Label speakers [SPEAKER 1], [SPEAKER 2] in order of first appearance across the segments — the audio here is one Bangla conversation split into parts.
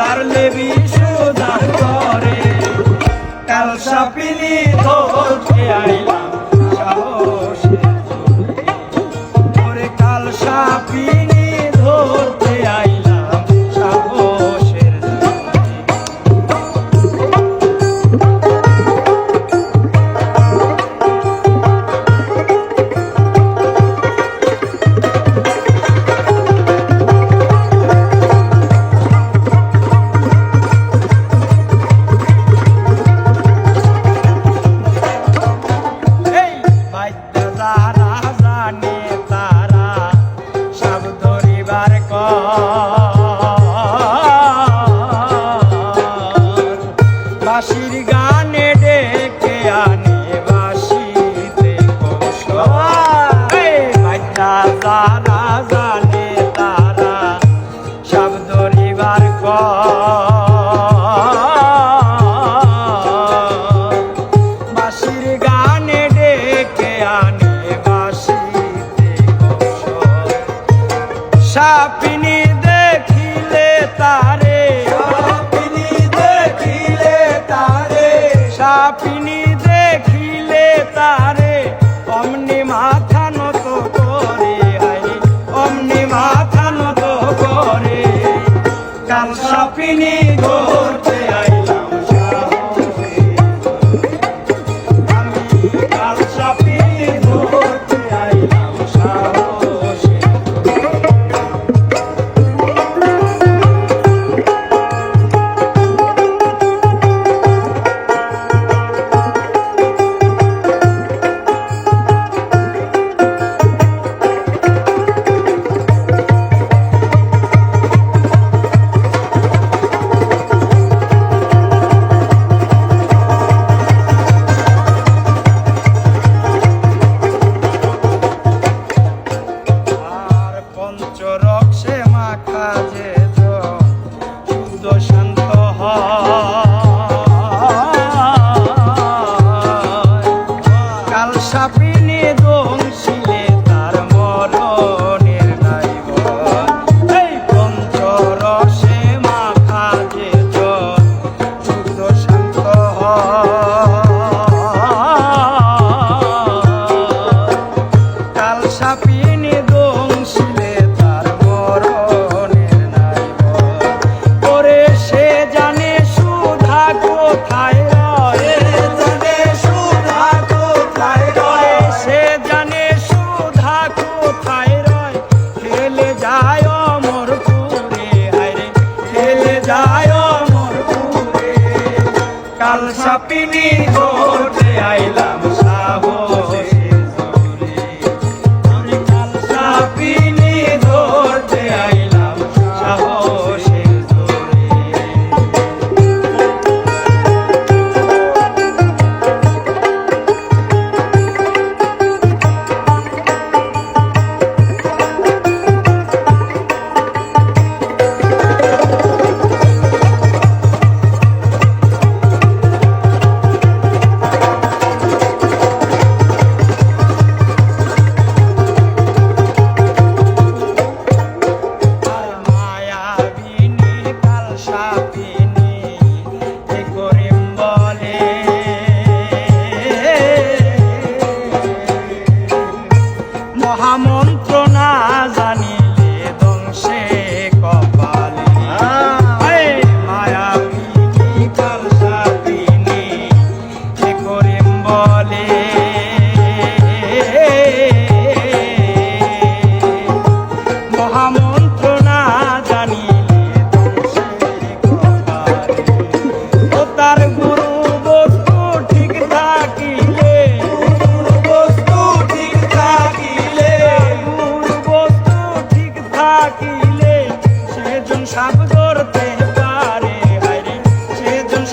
[SPEAKER 1] সোনার লেবি সোনার করে। কাল সাপিনি ধরতে লাল সাপিনী করতে আইলাম সাহস আমি লাল সাপিনী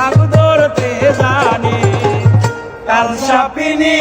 [SPEAKER 1] নাম ধরতে জানে। কাল সাপিনী